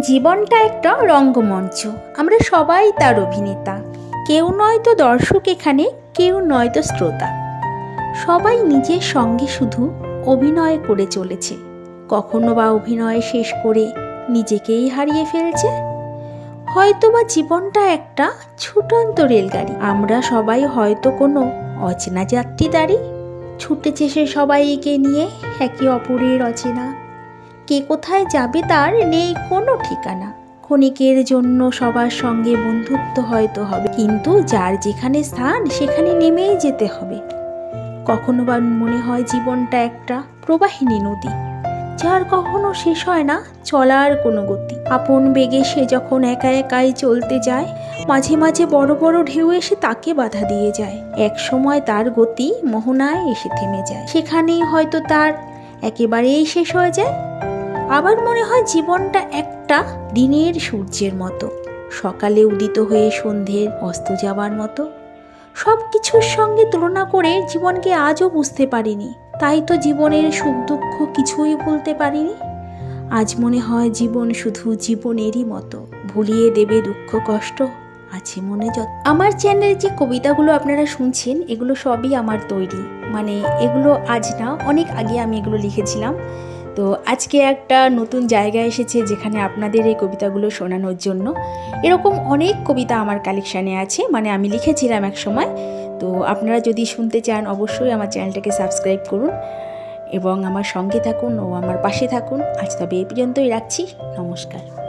জীবনটা একটা রঙ্গমঞ্চ। আমরা সবাই তার অভিনেতা। কেউ নয়তো দর্শক এখানে, কেউ নয়তো শ্রোতা। সবাই নিজের সঙ্গে শুধু অভিনয় করে চলেছে। কখনো বা অভিনয় শেষ করে নিজেকেই হারিয়ে ফেলছে। হয়তো বা জীবনটা একটা ছুটন্ত রেলগাড়ি। আমরা সবাই হয়তো কোনো অচেনা যাত্রী দাঁড়ি ছুটেছে সে সবাইকে নিয়ে একে অপরের অচেনা। কে কোথায় যাবে তার নেই কোনো ঠিকানা। ক্ষণিকের জন্য সবার সঙ্গে বন্ধুত্ব হয়তো হবে, কিন্তু যার যেখানে স্থান সেখানে নেমেই যেতে হবে। কখনো বা মনে হয় জীবনটা একটা প্রবাহিনী নদী, যার কখনো শেষ হয় না চলার কোনো গতি। আপন বেগে সে যখন একা একাই চলতে যায়, মাঝে মাঝে বড় বড় ঢেউ এসে তাকে বাধা দিয়ে যায়। এক সময় তার গতি মোহনায় এসে থেমে যায়। সেখানেই হয়তো তার একেবারেই শেষ হয়ে যায় আবার মনে হয় জীবনটা একটা দিনের সূর্যের মতো। সকালে উদিত হয়ে সন্ধ্যের অস্ত যাওয়ার মতো। সব কিছুর সঙ্গে তুলনা করে জীবনকে আজও বুঝতে পারিনি। তাই তো জীবনের সুখ দুঃখ কিছুই ভুলতে পারিনি। আজ মনে হয় জীবন শুধু জীবনেরই মতো। ভুলিয়ে দেবে দুঃখ কষ্ট, আছে মনে যত। আমার চ্যানেলে যে কবিতাগুলো আপনারা শুনছেন, এগুলো সবই আমার তৈরি। মানে এগুলো আজ না, অনেক আগে আমি এগুলো লিখেছিলাম। তো আজকে একটা নতুন জায়গা এসেছে যেখানে আপনাদের এই কবিতাগুলো শোনানোর জন্য। এরকম অনেক কবিতা আমার কালেকশানে আছে মানে আমি লিখেছিলাম এক সময়। তো আপনারা যদি শুনতে চান, অবশ্যই আমার চ্যানেলটাকে সাবস্ক্রাইব করুন এবং আমার সঙ্গে থাকুন ও আমার পাশে থাকুন। আজ তবে এই পর্যন্তই রাখছি। নমস্কার।